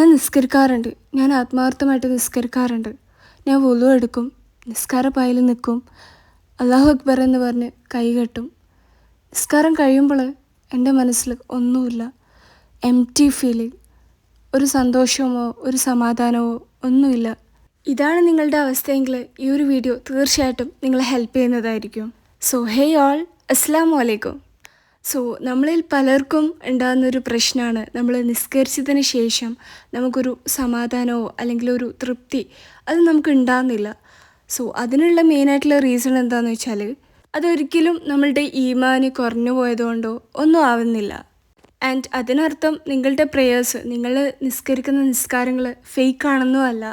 ഞാൻ നിസ്കരിക്കാറുണ്ട്. ഞാൻ ആത്മാർത്ഥമായിട്ട് നിസ്കരിക്കാറുണ്ട്. ഞാൻ വുളു എടുക്കും. നിസ്കാരപ്പായിൽ നിൽക്കും. അള്ളാഹു അക്ബർ എന്ന് പറഞ്ഞ് കൈ കെട്ടും. നിസ്കാരം കഴിയുമ്പോൾ എന്റെ മനസ്സിൽ ഒന്നുമില്ല. എം ടി ഫീലിംഗ് ഒരു സന്തോഷമോ ഒരു സമാധാനമോ ഒന്നുമില്ല. ഇതാണ് നിങ്ങളുടെ അവസ്ഥയെങ്കിൽ ഈ ഒരു വീഡിയോ തീർച്ചയായിട്ടും നിങ്ങളെ ഹെൽപ്പ് ചെയ്യുന്നതായിരിക്കും. സോ ഹേ ഓൾ അസ്സാം വലൈക്കും സോ നമ്മളിൽ പലർക്കും ഉണ്ടാകുന്നൊരു പ്രശ്നമാണ് നമ്മൾ നിസ്കരിച്ചതിന് ശേഷം നമുക്കൊരു സമാധാനമോ അല്ലെങ്കിൽ ഒരു തൃപ്തി അത് നമുക്ക് ഉണ്ടാകുന്നില്ല. സോ അതിനുള്ള മെയിനായിട്ടുള്ള റീസൺ എന്താണെന്ന് വെച്ചാൽ അതൊരിക്കലും നമ്മളുടെ ഈമാന് കുറഞ്ഞു പോയതുകൊണ്ടോ ഒന്നും ആവുന്നില്ല. ആൻഡ് അതിനർത്ഥം നിങ്ങളുടെ പ്രേയേഴ്സ് നിങ്ങൾ നിസ്കരിക്കുന്ന നിസ്കാരങ്ങൾ ഫേക്ക് ആണെന്നും അല്ല.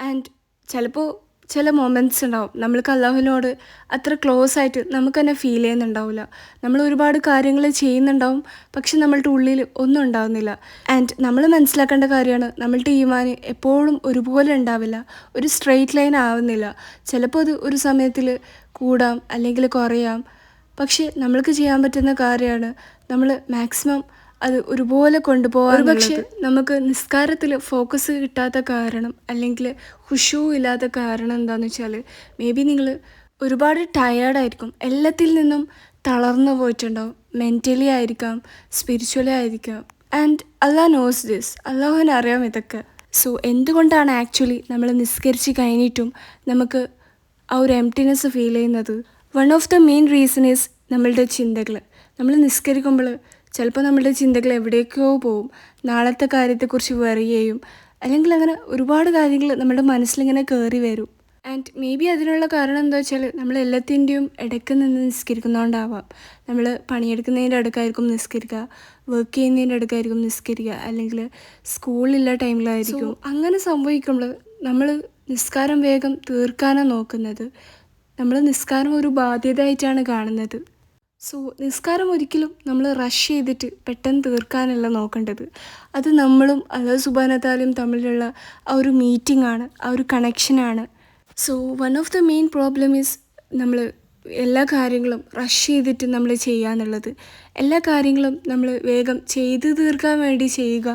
ആൻഡ് ചിലപ്പോൾ ചില മൊമെന്റ്സ് ഉണ്ടാവും. നമ്മൾക്ക് അള്ളാഹുവിനോട് അത്ര ക്ലോസ് ആയിട്ട് നമുക്ക് തന്നെ ഫീൽ ചെയ്യുന്നുണ്ടാവില്ല. നമ്മൾ ഒരുപാട് കാര്യങ്ങൾ ചെയ്യുന്നുണ്ടാവും പക്ഷെ നമ്മളുടെ ഉള്ളിൽ ഒന്നും ഉണ്ടാവുന്നില്ല. ആൻഡ് നമ്മൾ മനസ്സിലാക്കേണ്ട കാര്യമാണ് നമ്മളുടെ ഈമാന് എപ്പോഴും ഒരുപോലെ ഉണ്ടാവില്ല. ഒരു സ്ട്രെയിറ്റ് ലൈൻ ആവുന്നില്ല. ചിലപ്പോൾ അത് ഒരു സമയത്തിൽ കൂടാം അല്ലെങ്കിൽ കുറയാം. പക്ഷെ നമ്മൾക്ക് ചെയ്യാൻ പറ്റുന്ന കാര്യമാണ് നമ്മൾ മാക്സിമം അത് ഒരുപോലെ കൊണ്ടുപോകാൻ പക്ഷെ നമുക്ക് നിസ്കാരത്തിൽ ഫോക്കസ് കിട്ടാത്ത കാരണം അല്ലെങ്കിൽ ഹുഷു ഇല്ലാത്ത കാരണം എന്താണെന്ന് വെച്ചാൽ മേ ബി നിങ്ങൾ ഒരുപാട് ടയേർഡായിരിക്കും എല്ലാത്തിൽ നിന്നും തളർന്നു പോയിട്ടുണ്ടാവും. മെന്റലി ആയിരിക്കാം സ്പിരിച്വലി ആയിരിക്കാം. ആൻഡ് അള്ളാഹ് നോസ് ദിസ് അള്ളാഹുവിന് അറിയാം ഇതൊക്കെ. സോ എന്തുകൊണ്ടാണ് ആക്ച്വലി നമ്മൾ നിസ്കരിച്ച് കഴിഞ്ഞിട്ടും നമുക്ക് ആ ഒരു എംറ്റിനെസ് ഫീൽ ചെയ്യുന്നത്? One of the main reason is നമ്മളുടെ ചിന്തകൾ നമ്മൾ നിസ്കരിക്കുമ്പോൾ ചിലപ്പോൾ നമ്മളുടെ ചിന്തകൾ എവിടേക്കോ പോവും. നാളത്തെ കാര്യത്തെക്കുറിച്ച് വെറിയുകയും അല്ലെങ്കിൽ അങ്ങനെ ഒരുപാട് കാര്യങ്ങൾ നമ്മുടെ മനസ്സിലിങ്ങനെ കയറി വരും. ആൻഡ് മേ ബി അതിനുള്ള കാരണം എന്താ വെച്ചാൽ നമ്മൾ എല്ലാത്തിന്റെയും ഇടയ്ക്ക് നിന്ന് നിസ്കരിക്കുന്നതുകൊണ്ടാവാം നമ്മൾ പണിയെടുക്കുന്നതിന്റെ ഇടയ്ക്കായിരിക്കും നിസ്കരിക്കുക. വർക്ക് ചെയ്യുന്നതിന്റെ ഇടയ്ക്കായിരിക്കും നിസ്കരിക്കുക. അല്ലെങ്കിൽ സ്കൂളിലുള്ള ടൈമിലായിരിക്കും. അങ്ങനെ സംഭവിക്കുമ്പോൾ നമ്മൾ നിസ്കാരം വേഗം തീർക്കാനാണ് നോക്കുന്നത്. നമ്മൾ നിസ്കാരം ഒരു ബാധ്യതയായിട്ടാണ് കാണുന്നത്. സോ നിസ്കാരം ഒരിക്കലും നമ്മൾ റഷ് ചെയ്തിട്ട് പെട്ടെന്ന് തീർക്കാനല്ല നോക്കേണ്ടത്. അത് നമ്മളും അല്ലാഹ് സുബാനത്താലും തമ്മിലുള്ള ആ ഒരു മീറ്റിംഗ് ആണ് ആ ഒരു കണക്ഷനാണ് so one of the main problem is നമ്മൾ എല്ലാ കാര്യങ്ങളും റഷ് ചെയ്തിട്ട് നമ്മൾ ചെയ്യാന്നുള്ളത് എല്ലാ കാര്യങ്ങളും നമ്മൾ വേഗം ചെയ്തു തീർക്കാൻ വേണ്ടി ചെയ്യുക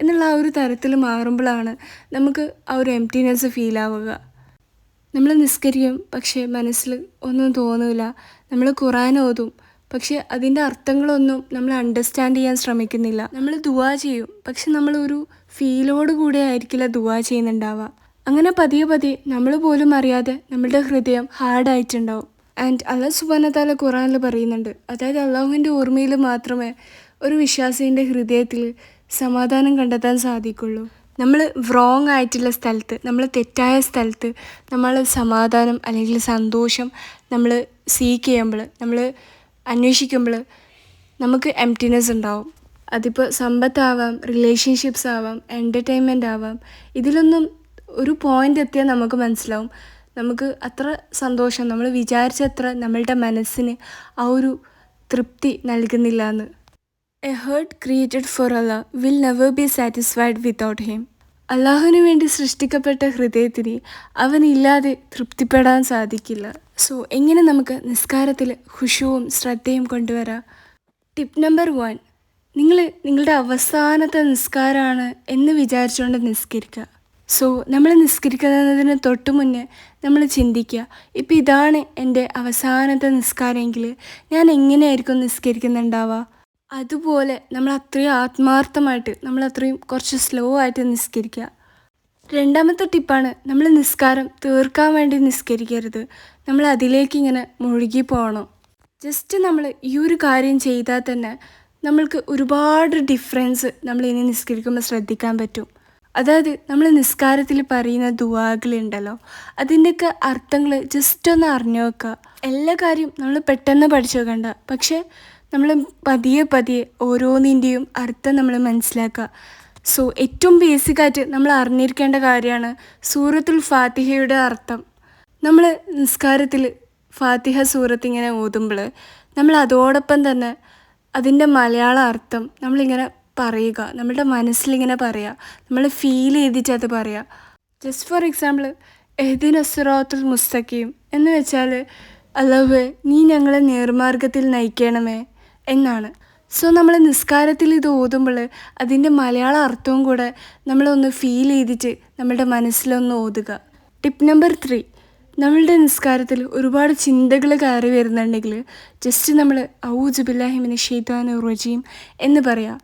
എന്നുള്ള ആ ഒരു തരത്തിൽ മാറുമ്പോഴാണ് നമുക്ക് ആ ഒരു എംറ്റിനെസ് ഫീൽ ആവുക. നമ്മൾ നിസ്കരിക്കും പക്ഷേ മനസ്സിൽ ഒന്നും തോന്നില്ല നമ്മൾ ഖുറാൻ ഓതും പക്ഷേ അതിന്റെ അർത്ഥങ്ങളൊന്നും നമ്മൾ അണ്ടർസ്റ്റാൻഡ് ചെയ്യാൻ ശ്രമിക്കുന്നില്ല. നമ്മൾ ദുവാ ചെയ്യും പക്ഷെ നമ്മളൊരു ഫീലോട് കൂടെ ആയിരിക്കില്ല ദുവാ ചെയ്യുന്നുണ്ടാവുക. അങ്ങനെ പതിയെ പതിയെ നമ്മൾ പോലും അറിയാതെ നമ്മളുടെ ഹൃദയം ഹാർഡായിട്ടുണ്ടാവും ആൻഡ് അള്ളാഹ് സുബാനത്താല ഖുറാനിൽ പറയുന്നുണ്ട് അതായത് അള്ളാഹുവിന്റെ ഓർമ്മയിൽ മാത്രമേ ഒരു വിശ്വാസിന്റെ ഹൃദയത്തിൽ സമാധാനം കണ്ടെത്താൻ സാധിക്കുള്ളൂ. നമ്മൾ റോങ് ആയിട്ടുള്ള സ്ഥലത്ത് നമ്മൾ തെറ്റായ സ്ഥലത്ത് നമ്മൾ സമാധാനം അല്ലെങ്കിൽ സന്തോഷം നമ്മൾ സീക്ക് ചെയ്യുമ്പോൾ നമ്മൾ അന്വേഷിക്കുമ്പോൾ നമുക്ക് എംറ്റിനെസ് ഉണ്ടാവും. അതിപ്പോൾ സമ്പത്താവാം റിലേഷൻഷിപ്സ് ആവാം എന്റർടൈൻമെന്റ് ആവാം ഇതിലൊന്നും ഒരു പോയിന്റ് എത്തിയാൽ നമുക്ക് മനസ്സിലാവും. നമുക്ക് അത്ര സന്തോഷം നമ്മൾ വിചാരിച്ചത്ര നമ്മളുടെ മനസ്സിന് ആ ഒരു തൃപ്തി നൽകുന്നില്ല എന്ന്. എ ഹേർട്ട് ക്രിയേറ്റഡ് ഫോർ അല്ല will never be satisfied without him അള്ളാഹുവിന് വേണ്ടി സൃഷ്ടിക്കപ്പെട്ട ഹൃദയത്തിന് അവനില്ലാതെ തൃപ്തിപ്പെടാൻ സാധിക്കില്ല. സോ എങ്ങനെ നമുക്ക് നിസ്കാരത്തിൽ ഖുഷുവും ശ്രദ്ധയും കൊണ്ടുവരാം? ടിപ്പ് നമ്പർ വൺ നിങ്ങൾ നിങ്ങളുടെ അവസാനത്തെ നിസ്കാരമാണ് എന്ന് വിചാരിച്ചുകൊണ്ട് നിസ്കരിക്കുക. സോ നമ്മൾ നിസ്കരിക്കുന്നതിന് തൊട്ട് മുന്നേ നമ്മൾ ചിന്തിക്കുക ഇപ്പം ഇതാണ് എന്റെ അവസാനത്തെ നിസ്കാരമെങ്കിൽ ഞാൻ എങ്ങനെയായിരിക്കും നിസ്കരിക്കുന്നുണ്ടാവുക? അതുപോലെ നമ്മൾ അത്രയും ആത്മാർത്ഥമായിട്ട് നമ്മൾ അത്രയും കുറച്ച് സ്ലോ ആയിട്ട് നിസ്കരിക്കുക. രണ്ടാമത്തെ ടിപ്പാണ് നമ്മൾ നിസ്കാരം തീർക്കാൻ വേണ്ടി നിസ്കരിക്കരുത്. നമ്മൾ അതിലേക്ക് ഇങ്ങനെ മുഴുകി പോകണം. ജസ്റ്റ് നമ്മൾ ഈ ഒരു കാര്യം ചെയ്താൽ തന്നെ നമ്മൾക്ക് ഒരുപാട് ഡിഫറൻസ് നമ്മൾ ഇനി നിസ്കരിക്കുമ്പോൾ ശ്രദ്ധിക്കാൻ പറ്റും. അതായത് നമ്മൾ നിസ്കാരത്തിൽ പറയുന്ന ദുവാകളുണ്ടല്ലോ അതിന്റെയൊക്കെ അർത്ഥങ്ങൾ ജസ്റ്റ് ഒന്ന് അറിഞ്ഞു വെക്കുക എല്ലാ കാര്യവും നമ്മൾ പെട്ടെന്ന് പഠിച്ചു വെക്കണ്ട പക്ഷേ നമ്മൾ പതിയെ പതിയെ ഓരോന്നിന്റെയും അർത്ഥം നമ്മൾ മനസ്സിലാക്കുക. സോ ഏറ്റവും ബേസിക്കായിട്ട് നമ്മൾ അറിഞ്ഞിരിക്കേണ്ട കാര്യമാണ് സൂറത്തുൽ ഫാത്തിഹയുടെ അർത്ഥം. നമ്മൾ നിസ്കാരത്തിൽ ഫാത്തിഹ സൂറത്ത് ഇങ്ങനെ ഓതുമ്പോൾ നമ്മൾ അതോടൊപ്പം തന്നെ അതിന്റെ മലയാള അർത്ഥം നമ്മളിങ്ങനെ പറയുക. നമ്മളുടെ മനസ്സിലിങ്ങനെ പറയുക. നമ്മൾ ഫീൽ ചെയ്തിട്ട് അത് പറയുക. ജസ്റ്റ് ഫോർ എക്സാമ്പിൾ എഹ്ദിൻ അസുറാത്തുൽ മുസ്തഖീം എന്ന് വെച്ചാൽ അല്ലവ് നീ ഞങ്ങളെ നേർമാർഗത്തിൽ നയിക്കണമേ. എന്നാണ്. സോ നമ്മൾ നിസ്കാരത്തിൽ ഇത് ഓതുമ്പോൾ അതിന്റെ മലയാള അർത്ഥവും കൂടെ നമ്മളൊന്ന് ഫീൽ ചെയ്തിട്ട് നമ്മുടെ മനസ്സിലൊന്ന് ഓതുക. ടിപ്പ് നമ്പർ ത്രീ നമ്മളുടെ നിസ്കാരത്തിൽ ഒരുപാട് ചിന്തകൾ കയറി വരുന്നുണ്ടെങ്കിൽ ജസ്റ്റ് നമ്മൾ ഔജുബില്ലാഹിമിന് ഷെയ്ത്താൻ റജീം എന്ന് പറയാം.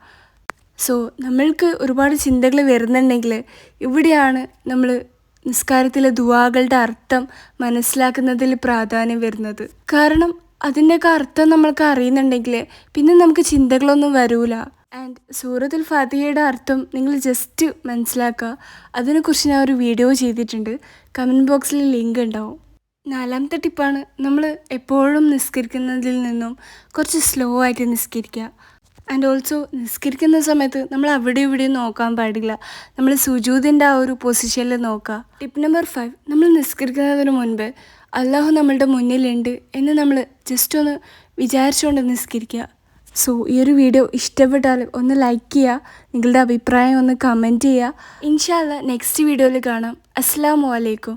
സോ നമ്മൾക്ക് ഒരുപാട് ചിന്തകൾ വരുന്നുണ്ടെങ്കിൽ ഇവിടെയാണ് നമ്മൾ നിസ്കാരത്തിലെ ദുവാകളുടെ അർത്ഥം മനസ്സിലാക്കുന്നതിൽ പ്രാധാന്യം വരുന്നത്. കാരണം അതിന്റെയൊക്കെ അർത്ഥം നമ്മൾക്ക് അറിയുന്നുണ്ടെങ്കിൽ പിന്നെ നമുക്ക് ചിന്തകളൊന്നും വരൂല. ആൻഡ് സൂറത്തുൽ ഫാത്തിഹയുടെ അർത്ഥം നിങ്ങൾ ജസ്റ്റ് മനസ്സിലാക്കുക. അതിനെക്കുറിച്ച് ഞാൻ ഒരു വീഡിയോ ചെയ്തിട്ടുണ്ട്. കമന്റ് ബോക്സിൽ ലിങ്ക് ഉണ്ടാവും. നാലാമത്തെ ടിപ്പാണ് നമ്മൾ എപ്പോഴും നിസ്കരിക്കുന്നതിൽ നിന്നും കുറച്ച് സ്ലോ ആയിട്ട് നിസ്കരിക്കുക. ആൻഡ് ഓൾസോ നിസ്കരിക്കുന്ന സമയത്ത് നമ്മൾ അവിടെ ഇവിടെയും നോക്കാൻ പാടില്ല. നമ്മൾ സുജൂതിന്റെ ആ ഒരു പൊസിഷനിൽ നോക്കുക. ടിപ്പ് നമ്പർ ഫൈവ് നമ്മൾ നിസ്കരിക്കുന്നതിന് മുൻപ് അള്ളാഹു നമ്മളുടെ മുന്നിലുണ്ട് എന്ന് നമ്മൾ ജസ്റ്റ് ഒന്ന് വിചാരിച്ചുകൊണ്ട് നിസ്കരിക്കുക. സോ ഈ ഒരു വീഡിയോ ഇഷ്ടപ്പെട്ടാൽ ഒന്ന് ലൈക്ക് ചെയ്യുക നിങ്ങളുടെ അഭിപ്രായം ഒന്ന് കമന്റ് ചെയ്യുക. ഇൻഷാല്ല നെക്സ്റ്റ് വീഡിയോയിൽ കാണാം. അസ്സാം വലൈക്കും